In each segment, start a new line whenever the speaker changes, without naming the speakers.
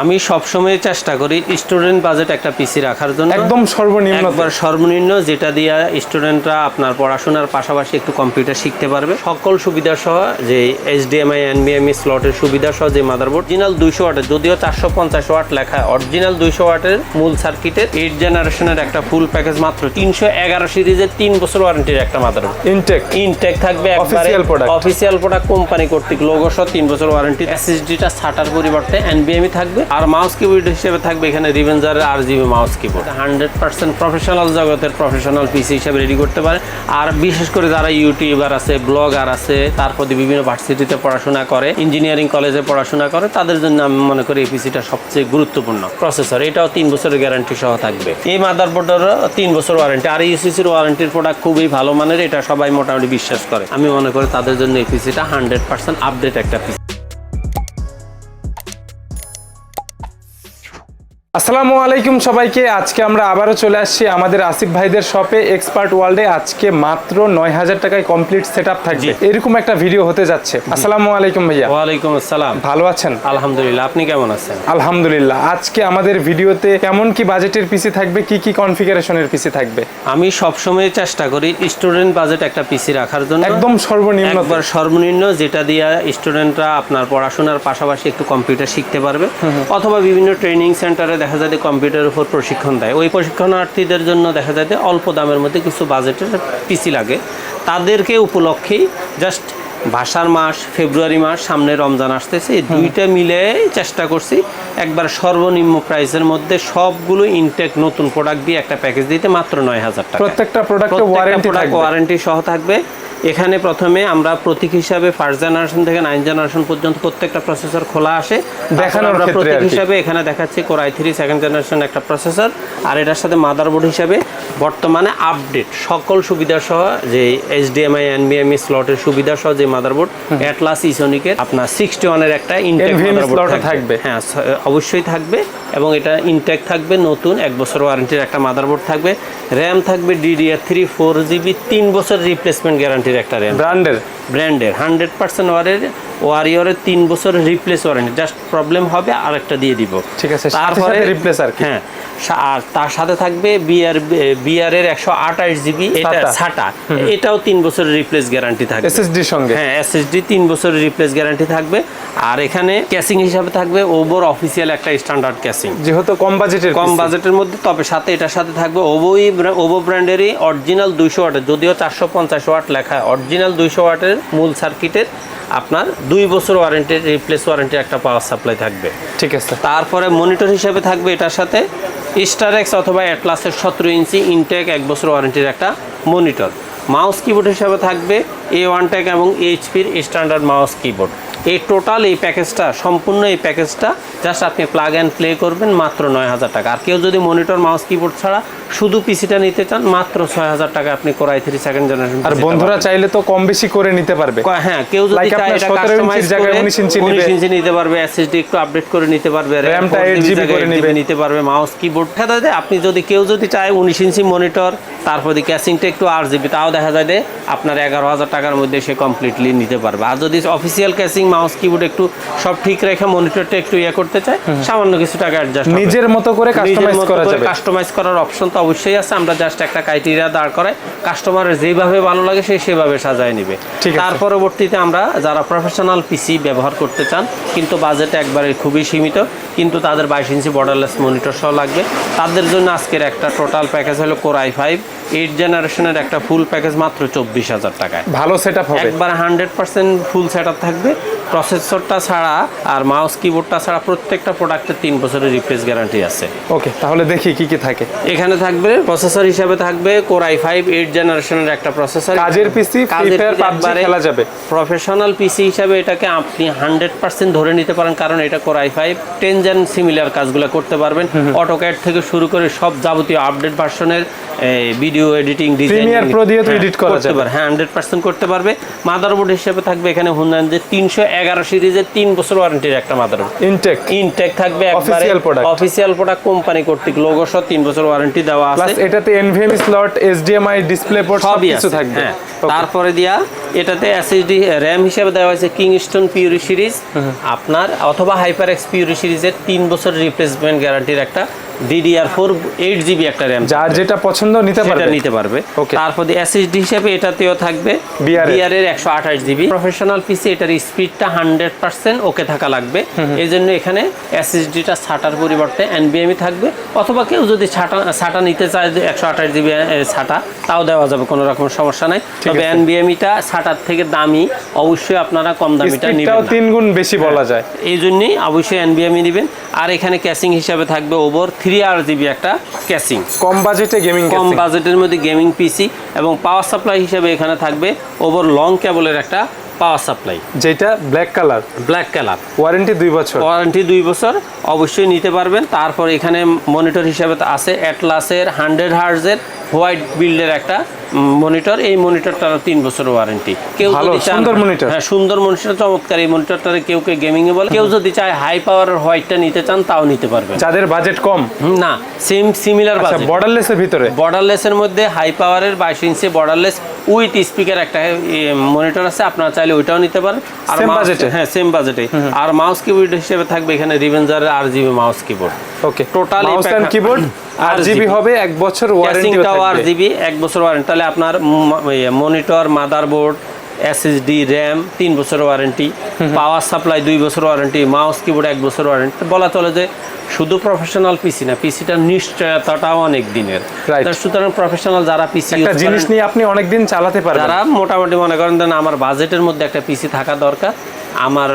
আমি সবসময় চেষ্টা করি স্টুডেন্ট বাজেট একটা পিসি রাখার জন্য।
একদম সর্বনিম্ন।
একবার সর্বনিম্ন যেটা দিয়ে স্টুডেন্টরা আপনার পড়াশোনার পাশাপাশি একটু কম্পিউটার শিখতে পারবে। সকল সুবিধা সহ যে এইচডিএমআই এনবিএমই স্লটের সুবিধা সহ যে মাদারবোর্ড অরিজিনাল দুইশো ওয়াটের যদিও চারশো পঞ্চাশ ওয়াট লেখা অরিজিনাল দুইশো ওয়াটের মূল সার্কিটের এইট জেনারেশনের একটা ফুল প্যাকেজ মাত্র তিনশো এগারো সিরিজের তিন বছর ওয়ারেন্টির একটা মাদারবোর্ড
ইনটেক
ইনটেক থাকবে
Official product.
Official product company কর্তৃক। লোগো সহ তিন বছর ওয়ারেন্টি এসএসডিটা ছাটার পরিবর্তে এনবিএমই থাকবে। আর মাউস কিবোর্ড হিসেবে থাকবে এখানে রিভেঞ্জারের R GB mouse keyboard hundred percent professional জগতের প্রফেশনাল পিসি হিসেবে রেডি করতে পারে। আর বিশেষ করে যারা ইউটিউবার আছে ব্লগার আছে তারপর বিভিন্ন ভার্সিটিতে পড়াশোনা করে ইঞ্জিনিয়ারিং কলেজে পড়াশোনা করে তাদের জন্য আমি মনে করি এই পিসিটা সবচেয়ে গুরুত্বপূর্ণ। প্রসেসর এটাও তিন বছরের গ্যারান্টি সহ থাকবে। এই মাদারবোর্ডেরও তিন বছর ওয়ারেন্টি আর ইউসিসির ওয়ারেন্টির প্রোডাক্ট খুবই ভালো মানের এটা সবাই মোটামুটি বিশ্বাস করে। আমি মনে করি তাদের জন্য এই পিসিটা হান্ড্রেড পার্সেন্ট আপডেট একটা পিসি
আসসালামু আলাইকুম সবাইকে। আজকে আমরা আবারও চলে আসছি আমাদের আসিফ ভাইদের শপে এক্সপার্ট ওয়ার্ল্ডে আজকে মাত্র নয় হাজার টাকায় কমপ্লিট সেট আপ থাকবে এরকম একটা ভিডিও হতে যাচ্ছে। আসসালামু আলাইকুম ভাইয়া।
ওয়ালাইকুম আসসালাম।
ভালো আছেন?
আলহামদুলিল্লাহ আপনি কেমন আছেন?
আলহামদুলিল্লাহ। আজকে আমাদের ভিডিওতে কেমন কি বাজেটের পিসি থাকবে কি কি কনফিগারেশনের পিসি থাকবে?
আমি সবসময় চেষ্টা করি স্টুডেন্ট বাজেট একটা পিসি রাখার জন্য।
একদম সর্বনিম্ন।
সর্বনিম্ন যেটা দিয়ে স্টুডেন্টরা আপনার পড়াশোনার পাশাপাশি একটু কম্পিউটার শিখতে পারবে। অথবা বিভিন্ন ট্রেনিং সেন্টারে দেখা যায় কম্পিউটারের উপর প্রশিক্ষণ দেয়। ওই প্রশিক্ষণার্থীদের জন্য দেখা যায় অল্প দামের মধ্যে কিছু বাজেটের পিসি লাগে। তাদেরকে উপলক্ষেই জাস্ট ভাষার মাস ফেব্রুয়ারি মাস সামনে রমজান আসতেছে। এই দুইটা মিলে চেষ্টা করছি একবার সর্বনিম্ন প্রাইসের মধ্যে সবগুলো ইনটেক নতুন প্রোডাক্ট দিয়ে একটা প্যাকেজ দিতে মাত্র নয় হাজার টাকা।
প্রত্যেকটা প্রোডাক্টে ওয়ারেন্টি
সহ থাকবে। এখানে প্রথমে আমরা প্রতীক হিসাবে ফার্স্ট জেনারেশন থেকে নাইন জেনারেশন পর্যন্ত প্রত্যেকটা প্রসেসর খোলা আসে। আমরা প্রতীক হিসাবে এখানে দেখাচ্ছি core i three second generation একটা প্রসেসর আর এটার সাথে মাদারবোর্ড হিসাবে বর্তমানে আপডেট সকল সুবিধা সহ যে এইচডিএমআই এনবিএমই স্লটের সুবিধা সহ যে মাদারবোর্ড অ্যাটলাস ইসোনিকের আপনার সিক্সটি ওয়ানের একটা ইনটেক মাদারবোর্ড থাকবে
থাকবে।
হ্যাঁ অবশ্যই থাকবে এবং এটা ইনটেক থাকবে নতুন এক বছর ওয়ারেন্টির একটা মাদারবোর্ড থাকবে। র্যাম থাকবে ডিডিআর থ্রি ফোর জিবি তিন বছর রিপ্লেসমেন্ট গ্যারান্টির একটা র্যাম
ব্র্যান্ডের
ব্র্যান্ডের হান্ড্রেড পার্সেন্ট ওয়ারের ওয়ারিয়রের তিন বছর রিপ্লেস ওয়ারেন্টি জাস্ট প্রবলেম হবে আর একটা দিয়ে দিব।
ঠিক আছে, সাথে replace আর।
হ্যাঁ আর তার সাথে থাকবে বিআর বিআর এর একশো আঠাশ জিবি এটা ছাটা। এটাও তিন বছরের রিপ্লেস গ্যারান্টি থাকবে।
এসএসডির সঙ্গে।
হ্যাঁ এসএসডি তিন বছরের রিপ্লেস গ্যারান্টি থাকবে। আর এখানে ক্যাসিং হিসাবে থাকবে ওভর অফিসিয়াল একটা স্ট্যান্ডার্ড ক্যাসিং
যেহেতু কম বাজেটের
কম বাজেটের মধ্যে তবে সাথে এটার সাথে থাকবে ওভোই ওভো ব্র্যান্ডেরই অরিজিনাল দুইশো ওয়াটের যদিও চারশো পঞ্চাশ ওয়াট লেখা। অরিজিনাল দুইশো ওয়াটের মূল সার্কিটের আপনার দুই বছর ওয়ারেন্টির রিপ্লেস ওয়ারেন্টির একটা পাওয়ার সাপ্লাই থাকবে।
ঠিক আছে।
তারপরে মনিটর হিসেবে থাকবে এটার সাথে স্টার এক্স অথবা অ্যাটলাসের সতেরো ইঞ্চি ইনটেক এক বছর ওয়ারেন্টির একটা মনিটর মাউস কিবোর্ড হিসাবে থাকবে এ ওয়ান টেক এবং এইচপির স্ট্যান্ডার্ড মাউস কিবোর্ড এই টোটাল এই প্যাকেজটা সম্পূর্ণ এই প্যাকেজটা জাস্ট আপনি প্লাগ অ্যান্ড প্লে করবেন মাত্র নয় হাজার টাকা। আর কেউ যদি মনিটর মাউস কিবোর্ড ছাড়া শুধু পিসিটা নিতে চান মাত্র ছয় হাজার টাকা আপনি core i three second generation
আর বন্ধুরা চাইলে তো কম বেশি করে নিতে পারবে।
হ্যাঁ কেউ যদি
Like
চায় এটা কাস্টমাইজ
ইঞ্চির 19 ইঞ্চি নিবে।
19 ইঞ্চি নিতে পারবে এসএসডি একটু আপডেট করে নিতে পারবে
RAM 8 GB করে
নিতে পারবে মাউস কিবোর্ড দেখা যায় যে আপনি যদি কেউ যদি চায় 19 ইঞ্চি মনিটর তারপর দিয়ে ক্যাসিংটা একটু আর জিবি তাও দেখা যায় যে আপনার এগারো হাজার টাকার মধ্যে সে কমপ্লিটলি নিতে পারবে। আর যদি অফিসিয়াল ক্যাসিং মাউস কিবোর্ড একটু সব ঠিক রেখে মনিটরটা একটু ইয়ে করতে চায় সামান্য কিছু টাকা অ্যাডজাস্ট
নিজের মতো করে কাস্টমাইজ করা যাবে।
কাস্টমাইজ করার অপশন তো অবশ্যই আছে। আমরা জাস্ট একটা ক্রাইটেরিয়া দাঁড় করাই। কাস্টমারের যেভাবে ভালো লাগে সে সেভাবে সাজায় নিবে। তার পরবর্তীতে আমরা যারা প্রফেশনাল পিসি ব্যবহার করতে চান কিন্তু বাজেট একবারে খুবই সীমিত কিন্তু তাদের বাইশ ইঞ্চি বর্ডারলেস মনিটর সহ লাগবে। তাদের জন্য আজকের একটা টোটাল প্যাকেজ হলো কোর আই ফাইভ এইট জেনারেশনের একটা ফুল প্যাকেজ মাত্র চব্বিশ হাজার টাকায়।
ভালো সেটআপ হবে।
একবার হান্ড্রেড পার্সেন্ট ফুল সেট থাকবে। প্রসেসরটা ছাড়া আর মাউস কিবোর্ডটা ছাড়া প্রত্যেকটা প্রোডাক্টের তিন বছরের রিপ্লেস গ্যারান্টি আছে।
ওকে তাহলে দেখি কি কি থাকে।
এখানে থাকবে প্রসেসর হিসাবে থাকবে কোর আই ফাইভ এইট জেনারেশনের একটা প্রসেসর
কাজের PUBG খেলা যাবে।
প্রফেশনাল পিসি হিসাবে এটাকে আপনি হান্ড্রেড পার্সেন্ট ধরে নিতে পারেন কারণ এটা core I five ten gen similar কাজগুলো করতে পারবেন। অটোক্যাড থেকে শুরু করে সব যাবতীয় আপডেট ভার্সনের ভিডিও এডিটিং
Premiere Pro দিয়ে তো edit করা
করতে
যাবে।
পারে হ্যাঁ হান্ড্রেড পার্সেন্ট করতে পারবে। মাদারবোর্ড হিসেবে থাকবে এখানে হুন্দানদের তিনশো এগারো সিরিজের তিন বছর ওয়ারেন্টির একটা মাদারবোর্ড
ইনটেক
ইনটেক থাকবে
Official product.
Official product company কর্তৃক লোগো সহ তিন বছর ওয়ারেন্টি দেওয়া আছে।
প্লাস এটাতে NVMe slot HDMI display port সব কিছু থাকবে।
হ্যাঁ। তারপরে দিয়া এটাতে এসএসডি র্যাম হিসেবে দেওয়া হয়েছে কিংস্টোন পিউরি সিরিজ আপনার অথবা হাইপার এক্স পিউরি সিরিজের তিন বছর রিপ্লেসমেন্ট গ্যারান্টির একটা ডিডিআর ফোর এইট জিবি একটা র্যাম
যার যেটা পছন্দ নিতে পারবে।
নিতে পারবে।
Okay.
তারপর এসএসডি হিসেবে এটাতেও থাকবে।
BR এর।
বিআর এর একশো আঠাশ জিবি প্রফেশনাল পিসি এটার স্পিডটা হান্ড্রেড পার্সেন্ট ওকে থাকা লাগবে। এই জন্য এখানে এসএসডিটা ছাটার পরিবর্তে এনবিএমই থাকবে। অথবা কেউ যদি ছাটা ছাটা নিতে চায় যে একশো আঠাশ জিবি ছাটা তাও দেওয়া যাবে কোনো রকম সমস্যা নাই। তবে। এনবিএমিটা ছাটার থেকে দামি অবশ্যই আপনারা কম দামিটা নেবেন
তিন গুণ বেশি বলা যায়।
এই জন্যই অবশ্যই এনবিএমই নেবেন। আর এখানে ক্যাসিং হিসাবে থাকবে ওভার থ্রি আর জিবি একটা ক্যাসিং।
কম বাজেটে গেমিং
কম বাজেটের মধ্যে গেমিং পিসি এবং পাওয়ার সাপ্লাই হিসাবে এখানে থাকবে ওভার লং কেবলের একটা পাওয়ার সাপ্লাই।
যেটা black colour.
Black colour.
Warranty দুই বছর।
ওয়ারেন্টি দুই বছর অবশ্যই নিতে পারবেন। তারপর এখানে মনিটর হিসাবে তো আছে অ্যাটলাসের হান্ড্রেড হার্জের হোয়াইট বিল্ডের একটা মনিটর এই মনিটরটারও তিন বছর ওয়ারেন্টি। কেউ যদি
সুন্দর monitor।
হ্যাঁ সুন্দর মনিটর চমৎকার এই মনিটরটারে কেউ কেউ গেমিং এ বলে। কেউ যদি চায় হাই পাওয়ারের হোয়াইটটা নিতে চান তাও নিতে পারবেন।
যাদের বাজেট কম।
না সেম সিমিলার বাজেট
বর্ডারলেসের ভিতরে?
বর্ডারলেসের মধ্যে হাই পাওয়ারের বাইশ ইঞ্চি বর্ডারলেস উইথ স্পিকার একটা মনিটর আছে। আপনারা চাইলে ওইটাও নিতে পারেন। আর mouse- হ্যাঁ সেম বাজেটে আর মাউস কিবোর্ড হিসেবে থাকবে এখানে রিভেঞ্জারের R GB mouse keyboard
okay
total
mouse and keyboard R GB হবে এক বছর ওয়ারেন্টি
থাকবে। আর জিবি এক বছর ওয়ারেন্টি তাহলে আপনার মনিটর মাদারবোর্ড এসএসডি র্যাম তিন বছর ওয়ারেন্টি পাওয়ার সাপ্লাই দুই বছর ওয়ারেন্টি মাউস কিবোর্ড এক বছর ওয়ারেন্টি বলা চলে যে শুধু প্রফেশনাল পিসি না পিসিটার নিশ্চয়তাটাও অনেক দিনের. সুতরাং প্রফেশনাল যারা পিসি
একটা জিনিস নিয়ে আপনি অনেকদিন চালাতে পারবেন।
যারা মোটামুটি মনে করেন যে আমার বাজেটের মধ্যে একটা পিসি থাকা দরকার আমার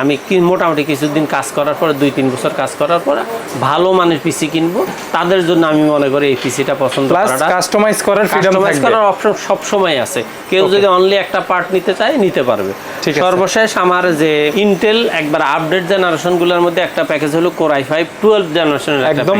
আমি কি মোটামুটি কিছুদিন কাজ করার পরে দুই তিন বছর কাজ করার পরে ভালো মানের পিসি কিনবো তাদের জন্য আমি মনে করি এই পিসিটা পছন্দ
প্লাস
করাটা
কাস্টমাইজ করার ফ্রিডম
কাস্টমাইজ করার অপশন সব সময় আছে। কেউ যদি অনলি একটা পার্ট নিতে চায় নিতে পারবে। সর্বশেষ আমার যে ইন্টেল একবার আপডেট জেনারেশনগুলোর মধ্যে একটা প্যাকেজ হলো কোর আই ফাইভ টুয়েলভ জেনারেশনের
একদম।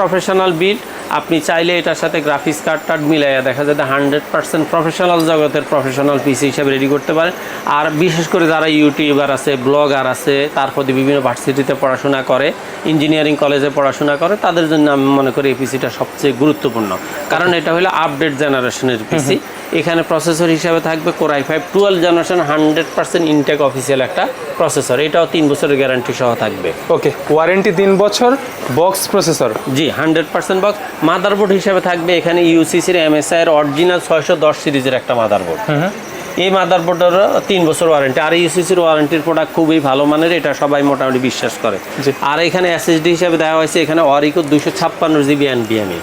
প্রফেশনাল বিল্ড আপনি চাইলে এটার সাথে গ্রাফিক্স কার্ড টার্ড মিলাইয়া দেখা হান্ড্রেড পার্সেন্ট প্রফেশনাল জগতের প্রফেশনাল পিসি হিসাবে রেডি করতে পারে। আর বিশেষ করে যারা ইউটিউবার আছে ব্লগার আছে তারপরে বিভিন্ন ভার্সিটিতে পড়াশোনা করে ইঞ্জিনিয়ারিং কলেজে পড়াশোনা করে তাদের জন্য আমি মনে করি এই পিসিটা সবচেয়ে গুরুত্বপূর্ণ। কারণ এটা হলো আপডেট জেনারেশনের পিসি এখানে প্রসেসর হিসাবে থাকবে core i five twelve generation hundred percent Intel official একটা প্রসেসর এটাও তিন বছরের গ্যারান্টি সহ থাকবে।
ওকে ওয়ারেন্টি তিন বছর box processor
G hundred percent box motherboard হিসাবে থাকবে এখানে ইউসিসির এমএসআই এর অরিজিনাল ছয়শো দশ সিরিজের একটা মাদারবোর্ড এই মাদারবোর্ডের তিন বছর ওয়ারেন্টি। আর ইউসিসির ওয়ারেন্টির প্রোডাক্ট খুবই ভালো মানের এটা সবাই মোটামুটি বিশ্বাস করে। আর এখানে এসএসডি হিসেবে দেওয়া হয়েছে এখানে অরিকো দুশো ছাপ্পান্ন জিবি এনবিএমই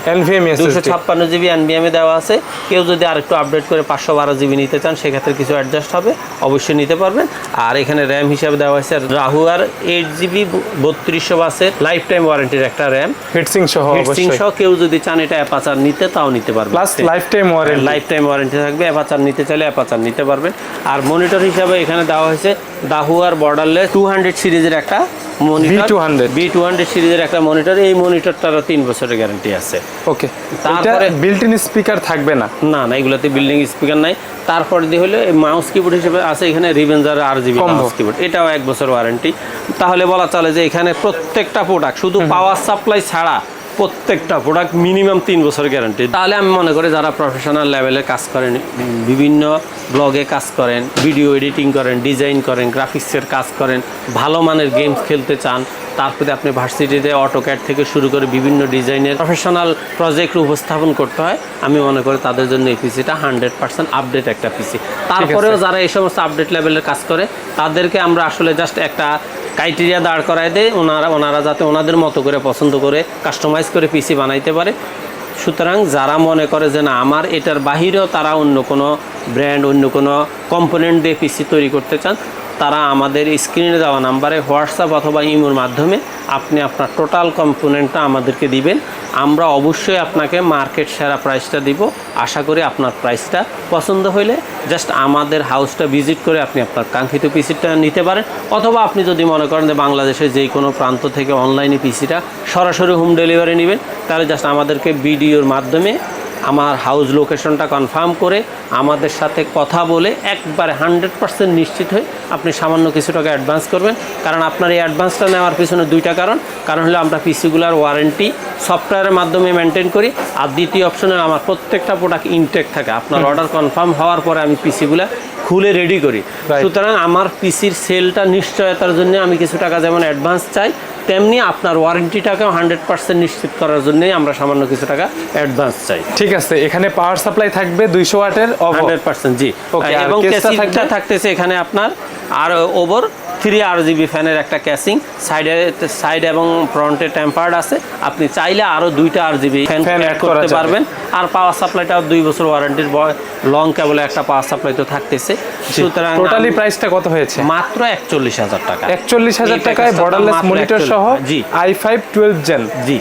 দুশো ছাপ্পান্ন জিবি এনবিএমে দেওয়া আছে। কেউ যদি আর একটু আপডেট করে পাঁচশো বারো জিবি নিতে চান সেক্ষেত্রে কিছু অ্যাডজাস্ট হবে অবশ্যই নিতে পারবেন। আর এখানে র্যাম হিসাবে দেওয়া হয়েছে রাহু আর এইট জিবি বত্রিশশো বাসের লাইফ টাইম ওয়ারেন্টির একটা র্যাম
হিটসিং সহ
হিটসিং সহ কেউ যদি চান এটা অ্যাপাচার নিতে তাও নিতে পারবে
plus lifetime warranty
lifetime warranty থাকবে অ্যাপাচার নিতে চাইলে অ্যাপাচার নিতে পারবেন। আর মনিটর হিসাবে এখানে দেওয়া হয়েছে দাহুয়ার বর্ডারলেস টু হান্ড্রেড সিরিজের একটা monitor
B200
B two hundred সিরিজের একটা মনিটর এই মনিটরটারও তিন বছরের গ্যারান্টি আছে।
ওকে
তারপরে-
তারপরে বিল্ট ইন স্পিকার থাকবে না?
না না এগুলোতে বিল্ডিং স্পিকার নাই। তারপর দিয়ে হলো মাউস কিবোর্ড হিসেবে আছে এখানে Revenger R GB
Combo।
Mouse keyboard এটাও এক বছর ওয়ারেন্টি তাহলে বলা চলে যে এখানে প্রত্যেকটা প্রোডাক্ট শুধু পাওয়ার সাপ্লাই ছাড়া প্রত্যেকটা প্রোডাক্ট মিনিমাম তিন বছর গ্যারান্টি তাহলে আমি মনে করি যারা প্রফেশনাল লেভেলে কাজ করেন বিভিন্ন ব্লগে কাজ করেন ভিডিও এডিটিং করেন ডিজাইন করেন গ্রাফিক্সের কাজ করেন ভালো মানের গেমস খেলতে চান তারপরে আপনি ভার্সিটিতে অটোক্যাড থেকে শুরু করে বিভিন্ন ডিজাইনের প্রফেশনাল প্রজেক্ট উপস্থাপন করতে হয় আমি মনে করি তাদের জন্য এই পিসিটা হান্ড্রেড পার্সেন্ট আপডেট একটা পিসি তারপরেও যারা এই সমস্ত আপডেট লেভেলের কাজ করে তাদেরকে আমরা আসলে জাস্ট একটা ক্রাইটেরিয়া দাঁড় করায় দেয়, ওনারা ওনারা যাতে ওনাদের মতো করে পছন্দ করে কাস্টমাইজ করে পিসি বানাইতে পারে। সুতরাং যারা মনে করে যে না, আমার এটার বাহিরেও তারা অন্য কোনো ব্র্যান্ড অন্য কোনো কম্পোনেন্ট দিয়ে পিসি তৈরি করতে চান তারা আমাদের স্ক্রিনে দেওয়া নাম্বারে হোয়াটসঅ্যাপ অথবা ইমোর মাধ্যমে আপনি আপনার টোটাল কম্পোনেন্টটা আমাদেরকে দিবেন। আমরা অবশ্যই আপনাকে মার্কেট সেরা প্রাইসটা দিব। আশা করি আপনার প্রাইসটা পছন্দ হইলে জাস্ট আমাদের হাউসটা ভিজিট করে আপনি আপনার কাঙ্ক্ষিত পিসিটা নিতে পারেন। অথবা আপনি যদি মনে করেন যে বাংলাদেশের যে কোনো প্রান্ত থেকে অনলাইনে পিসিটা সরাসরি হোম ডেলিভারি নেবেন, তাহলে জাস্ট আমাদেরকে ভিডিওর মাধ্যমে আমার হাউস লোকেশনটা কনফার্ম করে আমাদের সাথে কথা বলে একবারে হান্ড্রেড পার্সেন্ট নিশ্চিত হয়ে আপনি সামান্য কিছু টাকা অ্যাডভান্স করবেন। কারণ আপনার এই অ্যাডভান্সটা নেওয়ার পিছনে দুইটা কারণ। কারণ হলো আমরা পিসিগুলার ওয়ারেন্টি সফটওয়্যারের মাধ্যমে মেনটেন করি। আর দ্বিতীয় অপশনে আমার প্রত্যেকটা প্রোডাক্ট ইনটেক থাকে। আপনার অর্ডার কনফার্ম হওয়ার পরে আমি পিসিগুলা খুলে রেডি করি। সুতরাং আমার পিসির সেলটা নিশ্চয়তার জন্য আমি কিছু টাকা যেমন অ্যাডভান্স চাই তেমনি আপনার ওয়ারেন্টিটাকেও হান্ড্রেড পার্সেন্ট নিশ্চিত করার জন্য আমরা সামান্য কিছু টাকা অ্যাডভান্স চাই।
ঠিক আছে এখানে পাওয়ার সাপ্লাই থাকবে দুইশো ওয়াটের
হান্ড্রেড পার্সেন্ট জি।
ওকে
এবং? থাকতেছে এখানে আপনার আর ওভার থ্রি আর জিবি ফ্যানের একটা ক্যাসিং সাইডে সাইড এবং ফ্রন্টে টেম্পার্ড আছে। আপনি চাইলে আরও দুইটা আর জিবি ফ্যান অ্যাড করতে পারবেন। আর পাওয়ার সাপ্লাইটাও দুই বছর ওয়ারেন্টির লং কেবলে একটা পাওয়ার সাপ্লাই তো থাকতেছে। সুতরাং
টোটালি প্রাইসটা কত হয়েছে?
মাত্র একচল্লিশ হাজার টাকা।
একচল্লিশ হাজার টাকায় বর্ডারলেস মনিটর সহ
জি।
আই ফাইভ টুয়েলভ জেন
জি।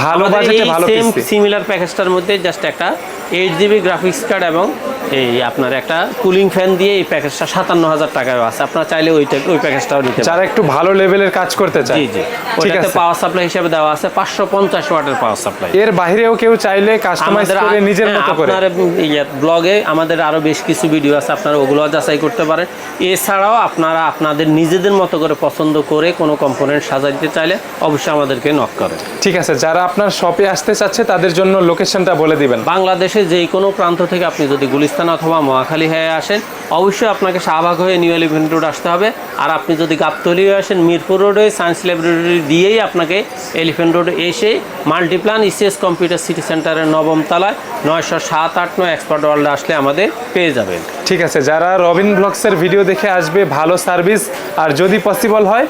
ভালো বাজেটে ভালো
সেম সিমিলার প্যাকেজটার মধ্যে জাস্ট একটা এইট জিবি গ্রাফিক্স কার্ড এবং এই আপনার একটা কুলিং ফ্যান দিয়ে এই প্যাকেজটা সাতান্ন হাজার টাকায় আছে। আপনার চাইলে ওই ওই প্যাকেজটাও নিতে
যারা একটু ভালো লেভেলের কাজ করতে চায়
জি জি। ওটাতে পাওয়ার সাপ্লাই হিসেবে দেওয়া আছে পাঁচশো পঞ্চাশ ওয়াটের পাওয়ার সাপ্লাই
এর বাইরেও কেউ চাইলে কাস্টমাইজ করে নিজের
হ্যাঁ,
মতো করে।
আপনার ব্লগে আমাদের আরও বেশ কিছু ভিডিও আছে আপনারা ওগুলো যাচাই করতে পারেন। এছাড়াও আপনারা আপনাদের নিজেদের মতো করে পছন্দ করে কোনো কম্পোনেন্ট সাজাইতে চাইলে অবশ্যই আমাদেরকে নক করেন।
ঠিক আছে যারা আপনার শপে আসতে চাচ্ছে তাদের জন্য লোকেশনটা বলে দিবেন।
বাংলাদেশে যে কোনো প্রান্ত থেকে আপনি যদি গুলিস্তান অথবা মহাখালী হয়ে আসেন, অবশ্যই আপনাকে শাহবাগ হয়ে নিউ এলিভেন রোড আসতে হবে। আর আপনি যদি গাবতলি হয়ে আসেন, মিরপুর রোডে সায়েন্স ল্যাবরেটরি দিয়েই আপনাকে এলিফেন্ট রোড এসে মাল্টিপ্লান ইসিএস কম্পিউটার সিটি সেন্টারের নবম তলায় নয়শো সাত আট নয় এক্সপার্ট ওয়ার্ল্ডে আসলে আমাদের পেয়ে যাবেন।
ঠিক আছে যারা রবিন ব্লগসের ভিডিও দেখে আসবে ভালো সার্ভিস আর যদি পসিবল হয়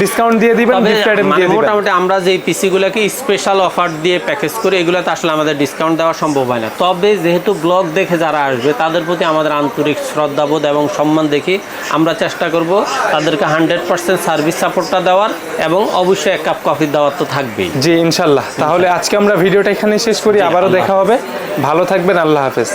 ডিসকাউন্ট দিয়ে দিবেন
তবে
গিফট আইটেম
মানে
দিয়ে দিবেন।
মোটামুটি আমরা যে পিসিগুলোকে স্পেশাল অফার দিয়ে প্যাকেজ করি এগুলোতে আসলে আমাদের ডিসকাউন্ট দেওয়া সম্ভব হয় না। তবে যেহেতু ব্লগ দেখে যারা আসবে তাদের প্রতি আমাদের আন্তরিক শ্রদ্ধাবোধ এবং সম্মান দেখে আমরা চেষ্টা করব তাদেরকে হান্ড্রেড পার্সেন্ট সার্ভিস সাপোর্টটা দেওয়ার এবং অবশ্যই এক কাপ কফি দেওয়ার তো থাকবেই।
জি ইনশাল্লাহ। তাহলে আজকে আমরা ভিডিওটা এখানে শেষ করি আবারও দেখা হবে। ভালো থাকবেন আল্লাহ হাফেজ।